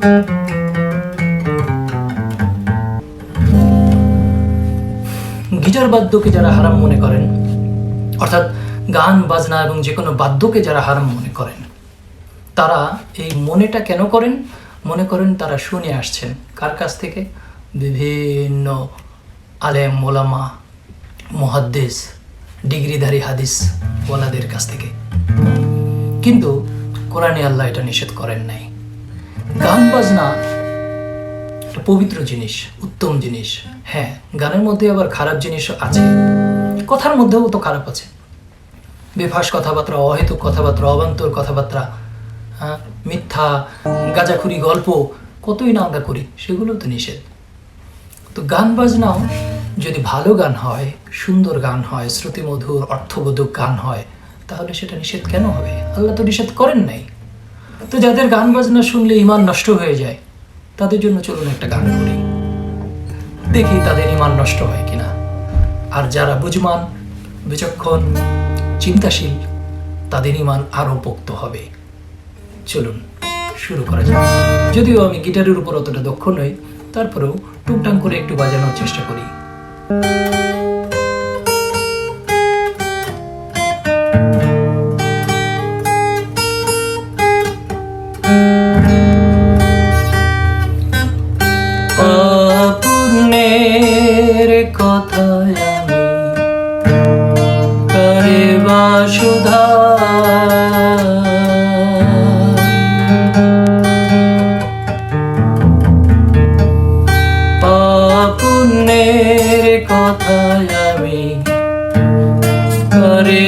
Guitar বাদ্যকে যারা হারাম মনে করেন, অর্থাৎ গান, বাজনা এবং যে কোনো বাদ্যকে যারা হারাম মনে করেন, তারা এই মনেটা কেন করেন? মনে করেন তারা শুনে আসছেন। কার কাছ থেকে? বিভিন্ন আলেম মোলামা মহাদ্দেশ ডিগ্রিধারী হাদিস ওয়ালাদের কাছ থেকে। কিন্তু কোরআনে আল্লাহ এটা নিষেধ করেন নাই। গান বাজনা পবিত্র জিনিস, উত্তম জিনিস। হ্যাঁ গানের মধ্যে আবার খারাপ জিনিসও আছে। কথার মধ্যেও তো খারাপ আছে। বেফাস কথাবার্তা, অহেতুক কথাবার্তা, অবান্তর কথাবার্তা মিথ্যা, গাজাখুরি গল্প, কতই না আমরা করি সেগুলো তো নিষেধ। তো গান বাজনাও যদি ভালো গান হয়, সুন্দর গান হয়, শ্রুতিমধুর, অর্থবোধক গান হয়, তাহলে সেটা নিষেধ কেন হবে? আল্লাহ তো নিষেধ করেন নাই। তো যাদের গান বাজনা শুনলে ইমান নষ্ট হয়ে যায়, তাদের জন্য চলুন একটা গান করি। দেখি তাদের ইমান নষ্ট হয় কিনা। আর যারা বুঝমান, বিচক্ষণ, চিন্তাশীল, তাদের ইমান আরও পোক্ত হবে। চলুন, শুরু করা যাক। যদিও আমি গিটারের উপর অতটা দক্ষ নই, তারপরেও টুকটাক করে একটু বাজানোর চেষ্টা করি। পুণ্যের কথায় আমি করে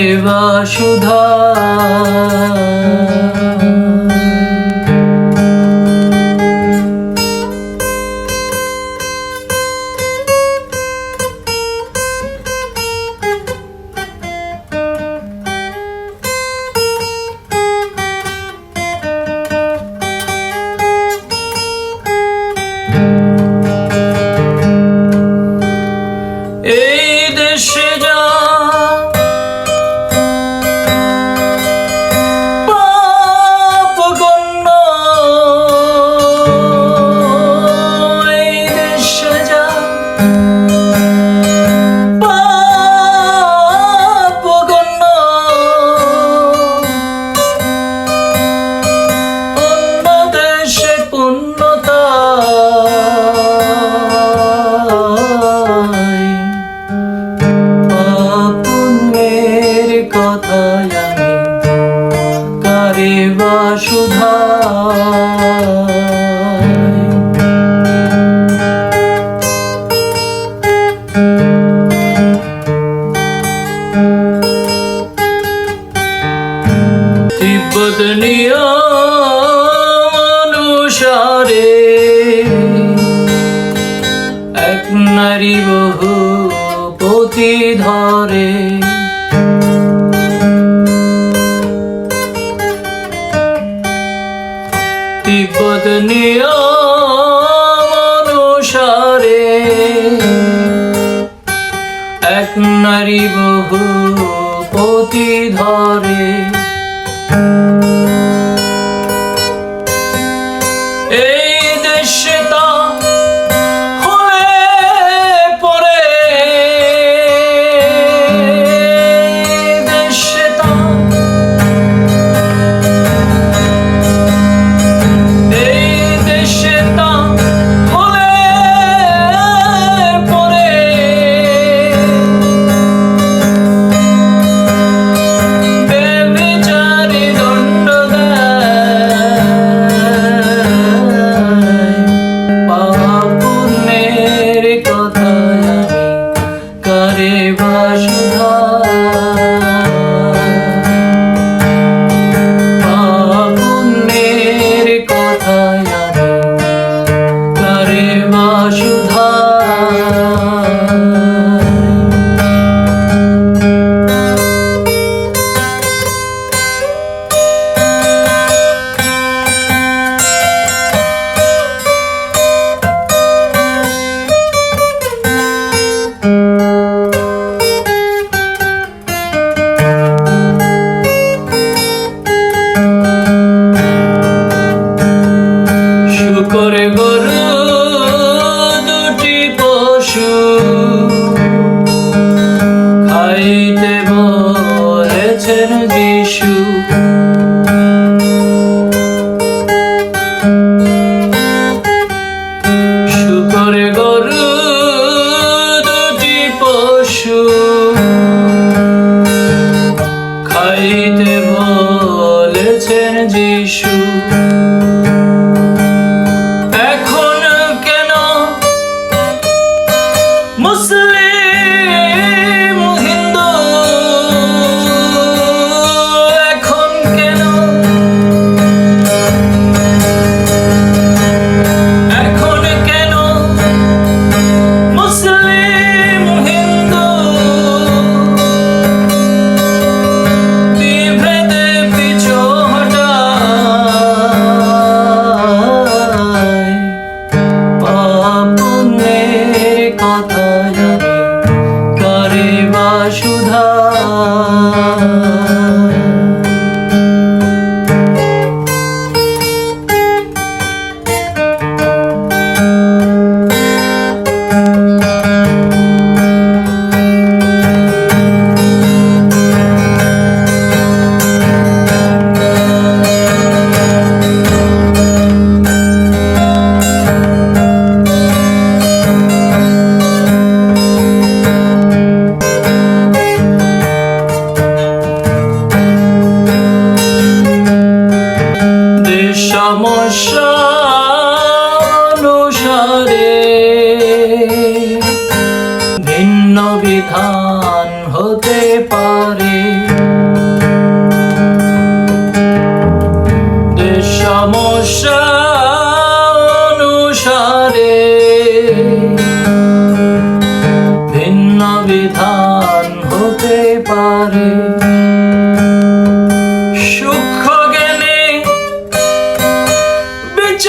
বাসুধা তিব্বত অনুসারে এক নারী বহু পতি ধরে। নারী বহু পতি ধরে।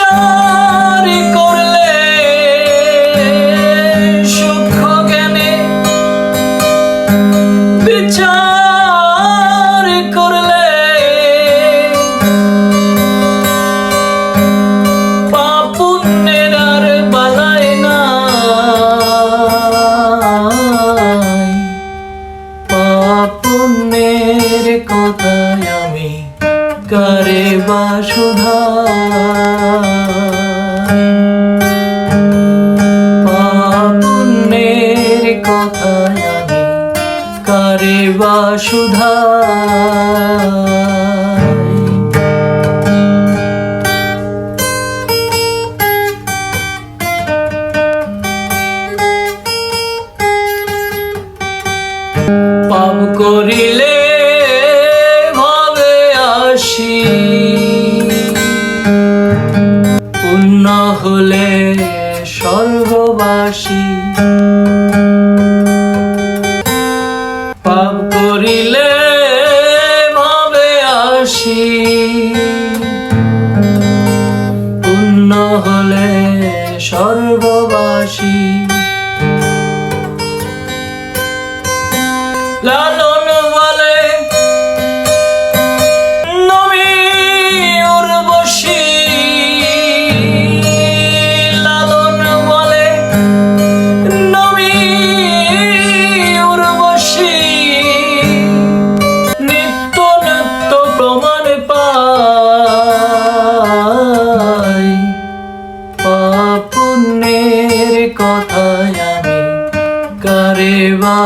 বিচার করলে সূক্ষ্ম জ্ঞানে বিচার করলে পাপুণ্যের আর বালাই পাপুণ্যের কথায় আমি বাসুধা পাপুণ্যের বাসুধা পাপ করিলে ভাবে আসি। পুণ্য হলে স্বর্গবাসী।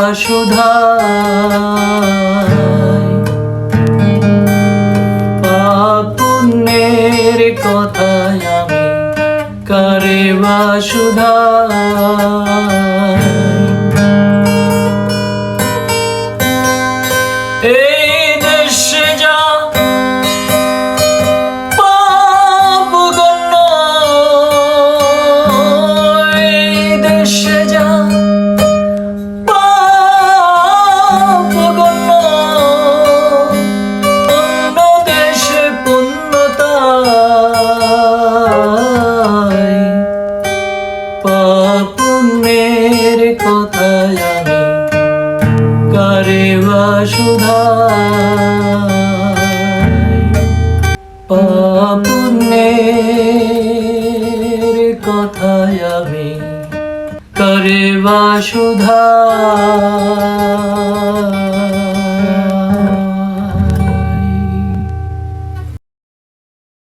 বাসুধা পাপুণ্যের কথায় আমি করে পাপ দেশে বাসুধায় পাপুণ্যের কথায় আমি করে বাসুধা